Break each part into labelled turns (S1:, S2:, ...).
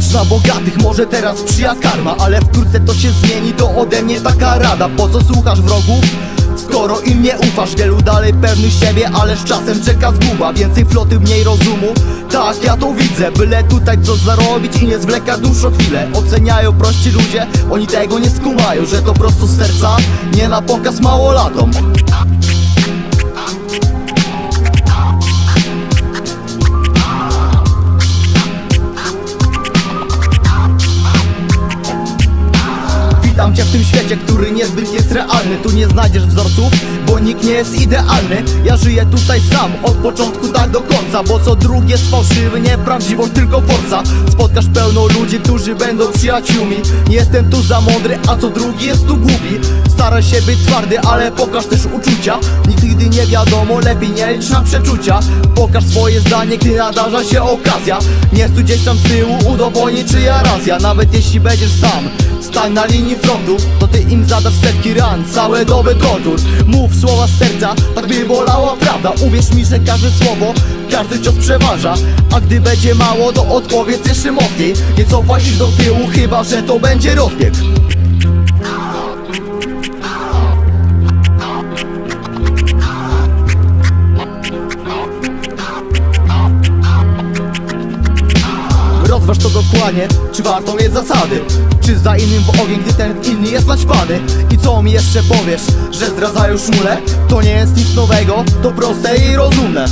S1: Dla bogatych może teraz sprzyja karma Ale wkrótce to się zmieni, to ode mnie taka rada. Po co słuchasz wrogów? Skoro im nie ufasz, wielu dalej pewny siebie Ale z czasem czeka zguba, więcej floty, mniej rozumu. Tak, ja to widzę, byle tutaj coś zarobić I nie zwleka dłuższą chwilę. Oceniają prości ludzie, oni tego nie skumają Że to prosto z serca, nie na pokaz małolatom Witam cię w tym świecie, który niezbyt jest realny. Tu nie znajdziesz wzorców, bo nikt nie jest idealny. Ja żyję tutaj sam, od początku tak do końca. Bo co drugie jest fałszywy, nieprawdziwość, tylko forsa. Spotkasz pełno ludzi, którzy będą przyjaciółmi. Nie jestem tu za mądry, a co drugi jest tu głupi. Staraj się być twardy, ale pokaż też uczucia Nigdy nie wiadomo, lepiej nie licz na przeczucia. Pokaż swoje zdanie, gdy nadarza się okazja. Nie stój gdzieś tam z tyłu, udowodnij czyja racja. Nawet jeśli będziesz sam Stań na linii frontu, to ty im zadasz setki ran Całe doby tortur. Mów słowa z serca, tak by bolała prawda. Uwierz mi, że każde słowo, każdy cios przeważa. A gdy będzie mało, to odpowiedz jeszcze mocniej. Nie cofaj się do tyłu, chyba że to będzie rozbieg Dokładnie, czy warto jest zasady? Czy za innym w ogień, gdy ten inny jest naćpany? I co mi jeszcze powiesz, że zdradzają szmule? To nie jest nic nowego, to proste i rozumne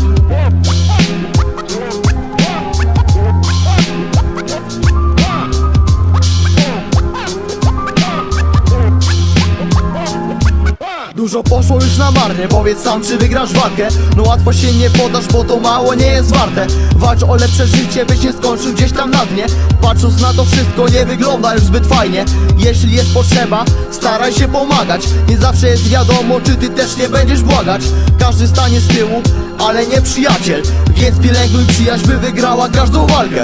S1: Dużo poszło już na marnie, powiedz sam czy wygrasz walkę? No łatwo się nie podasz, bo to mało nie jest warte. Walcz o lepsze życie, byś nie skończył gdzieś tam na dnie. Patrząc na to wszystko nie wygląda już zbyt fajnie. Jeśli jest potrzeba, staraj się pomagać. Nie zawsze jest wiadomo, czy ty też nie będziesz błagać. Każdy stanie z tyłu, ale nie przyjaciel. Więc pielęgnuj przyjaźń, by wygrała każdą walkę